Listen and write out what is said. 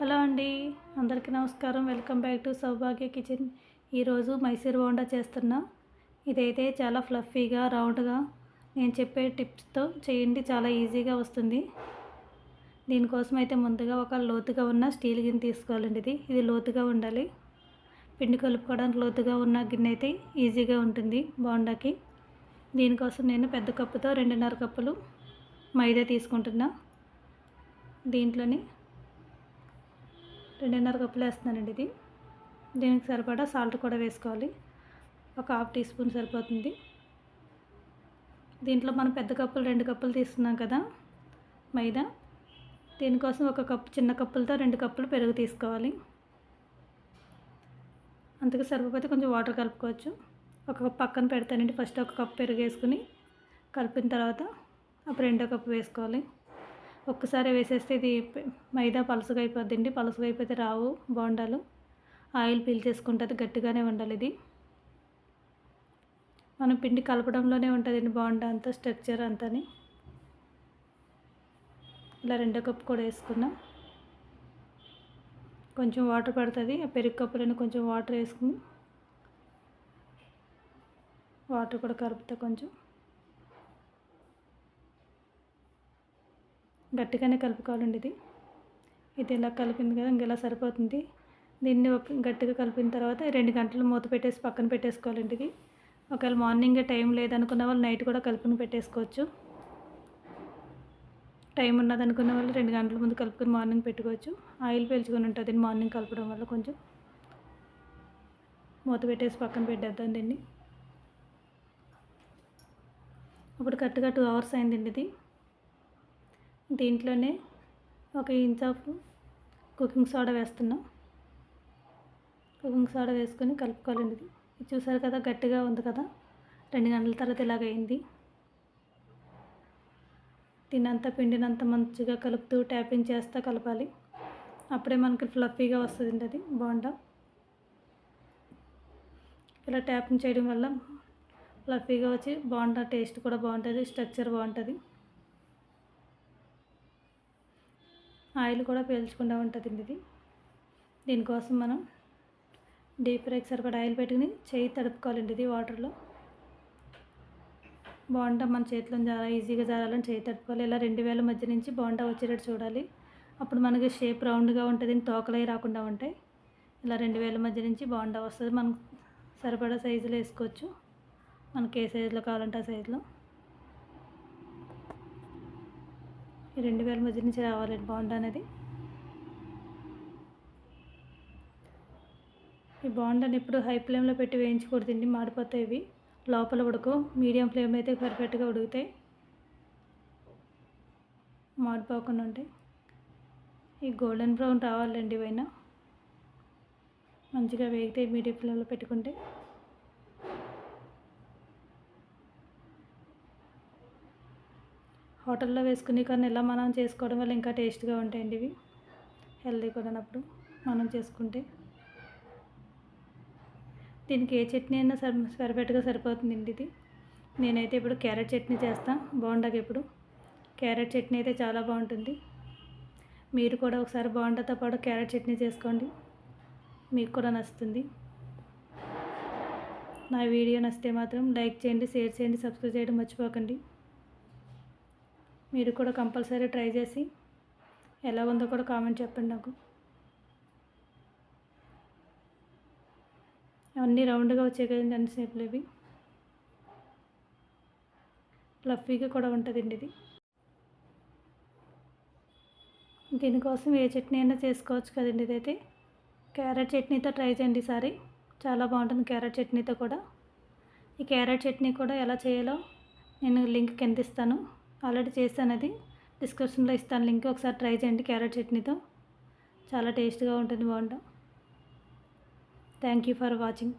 Hello అండి. అందరికీ నమస్కారం. Welcome back to Saubhagya kitchen. ఈరోజు మైసూర్ బోండా చేస్తున్నా. ఇదైతే చాలా ఫ్లఫీగా రౌండ్గా నేను చెప్పే టిప్స్తో చేయండి. చాలా ఈజీగా వస్తుంది. దీనికోసం అయితే ముందుగా ఒక లోతుగా ఉన్న స్టీల్ గిన్నె తీసుకోవాలండి ఇది. ఇది లోతుగా ఉండాలి. పిండి కలుపుకోవడానికి లోతుగా ఉన్న గిన్నె అయితే ఈజీగా ఉంటుంది బోండాకి. దీనికోసం నేను పెద్ద కప్పుతో రెండున్నర కప్పులు మైదా తీసుకుంటున్నా. దీంట్లోని రెండున్నర కప్పులు వేస్తున్నానండి ఇది. దీనికి సరిపడా సాల్ట్ కూడా వేసుకోవాలి. ఒక హాఫ్ టీ స్పూన్ సరిపోతుంది. దీంట్లో మనం పెద్ద కప్పులు రెండు కప్పులు తీసుకున్నాం కదా మైదా. దీనికోసం ఒక కప్పు చిన్న కప్పులతో రెండు కప్పులు పెరుగు తీసుకోవాలి. అందుకు సరిపోతే కొంచెం వాటర్ కలుపుకోవచ్చు. ఒక కప్పు పక్కన పెడతానండి. ఫస్ట్ ఒక కప్పు పెరుగు వేసుకుని కలిపిన తర్వాత అప్పుడు రెండో కప్పు వేసుకోవాలి. ఒక్కసారి వేసేస్తే ఇది మైదా పలుసుగా అయిపోద్దండి పలుసుగా అయిపోతే రావు బోండాలు. ఆయిల్ పీల్చేసుకుంటుంది గట్టిగానే ఉండాలి ఇది. మనం పిండి కలపడంలోనే ఉంటుందండి బోండా అంతా స్ట్రక్చర్ అంతని. ఇలా రెండో కప్పు కూడా వేసుకున్నాం కొంచెం వాటర్ పడుతుంది ఆ పెరుగు కప్పులను కొంచెం వాటర్ వేసుకుని. వాటర్ కూడా కలుపుతా కొంచెం. గట్టిగానే కలుపుకోవాలండి ఇది. ఇది ఇలా కలిపింది కదా ఇంకెలా సరిపోతుంది. దీన్ని ఒక గట్టిగా కలిపిన తర్వాత రెండు గంటలు మూత పెట్టేసి పక్కన పెట్టేసుకోవాలండి ఇది. ఒకవేళ మార్నింగ్ టైం లేదనుకున్న వాళ్ళు నైట్ కూడా కలుపుని పెట్టేసుకోవచ్చు. టైం ఉన్నదనుకున్న వాళ్ళు రెండు గంటల ముందు కలుపుకొని మార్నింగ్ పెట్టుకోవచ్చు. ఆయిల్ పీల్చుకొని ఉంటుంది మార్నింగ్ కలపడం వల్ల కొంచెం. మూత పెట్టేసి పక్కన పెట్టేద్దాం దీన్ని. ఇప్పుడు కరెక్ట్గా టూ అవర్స్ అయిందండి ఇది. దీంట్లోనే ఒక ఇంచ్ ఆఫ్ కుకింగ్ సోడా వేస్తున్నాం. కుకింగ్ సోడా వేసుకొని కలుపుకోవాలండి ఇది. చూసారు కదా గట్టిగా ఉంది కదా. రెండు గంటల తర్వాత ఇలాగైంది తినంత పిండినంత మంచిగా కలుపుతూ ట్యాపింగ్ చేస్తూ కలపాలి. అప్పుడే మనకి ఫ్లఫీగా వస్తుంది అది బాగుండా ఇలా ట్యాపింగ్ చేయడం వల్ల ఫ్లఫీగా వచ్చి బాగుంటుంది టేస్ట్ కూడా బాగుంటుంది స్ట్రక్చర్ బాగుంటుంది. ఆయిల్ కూడా పీల్చకుండా ఉంటుంది ఇది. దీనికోసం మనం డీప్ ఫ్రైకి సరిపడా ఆయిల్ పెట్టుకుని చేయి తడుపుకోవాలండి ఇది వాటర్లో. బాగుంటా మన చేతిలో చాలా ఈజీగా జారాలని చేయి తడుపుకోవాలి. ఇలా రెండు వేల మధ్య నుంచి బాగుంటా వచ్చేటట్టు చూడాలి. అప్పుడు మనకి షేప్ రౌండ్గా ఉంటుంది తోకలై రాకుండా ఉంటాయి. ఇలా రెండు వేల మధ్య నుంచి బాగుంటా వస్తుంది. మనం సరిపడా సైజులో వేసుకోవచ్చు. మనకి ఏ సైజులో కావాలంటే ఆ సైజులో. ఈ రెండు వేల మధ్య నుంచి రావాలండి బాండ్ అనేది. ఈ బాండ్ అని ఎప్పుడు హై ఫ్లేమ్లో పెట్టి వేయించకూడదండి మాడిపోతాయి ఇవి. లోపల ఉడకు మీడియం ఫ్లేమ్ అయితే పర్ఫెక్ట్గా ఉడుకుతాయి. మాడిపోకుండా ఉంటాయి ఈ గోల్డెన్ బ్రౌన్ రావాలండి ఇవైనా. మంచిగా వేగితే మీడియం ఫ్లేమ్లో పెట్టుకుంటే. హోటల్లో వేసుకునే కానీ ఇలా మనం చేసుకోవడం వల్ల ఇంకా టేస్ట్గా ఉంటాయండి ఇవి. హెల్దీ కూడా అన్నప్పుడు మనం చేసుకుంటే. దీనికి ఏ చట్నీ అయినా సరి సరిపెట్టుగా సరిపోతుందండి ఇది. నేనైతే ఇప్పుడు క్యారెట్ చట్నీ చేస్తాను బాగుండగా ఇప్పుడు క్యారెట్ చట్నీ అయితే చాలా బాగుంటుంది. మీరు కూడా ఒకసారి బాగుండతో పాటు క్యారెట్ చట్నీ చేసుకోండి. మీకు కూడా నచ్చుతుంది. నా వీడియో నచ్చితే మాత్రం లైక్ చేయండి షేర్ చేయండి సబ్స్క్రైబ్ చేయడం మర్చిపోకండి. మీరు కూడా కంపల్సరీ ట్రై చేసి ఎలా ఉందో కూడా కామెంట్ చెప్పండి నాకు. అన్నీ రౌండ్గా వచ్చాయి కదండి అన్ని సేపులు ఇవి. ఫ్లఫీగా కూడా ఉంటుందండి ఇది. దీనికోసం ఏ చట్నీ అయినా చేసుకోవచ్చు కదండి ఇదైతే. క్యారెట్ చట్నీతో ట్రై చేయండి ఈసారి. చాలా బాగుంటుంది క్యారెట్ చట్నీతో కూడా. ఈ క్యారెట్ చట్నీ కూడా ఎలా చేయాలో నేను లింక్ కింద ఇస్తాను. ఆల్రెడీ చేశాను అది డిస్క్రిప్షన్లో ఇస్తాను లింక్. ఒకసారి ట్రై చేయండి క్యారెట్ చట్నీతో. చాలా టేస్ట్గా ఉంటుంది బాగుంటాం థ్యాంక్ యూ ఫర్ వాచింగ్.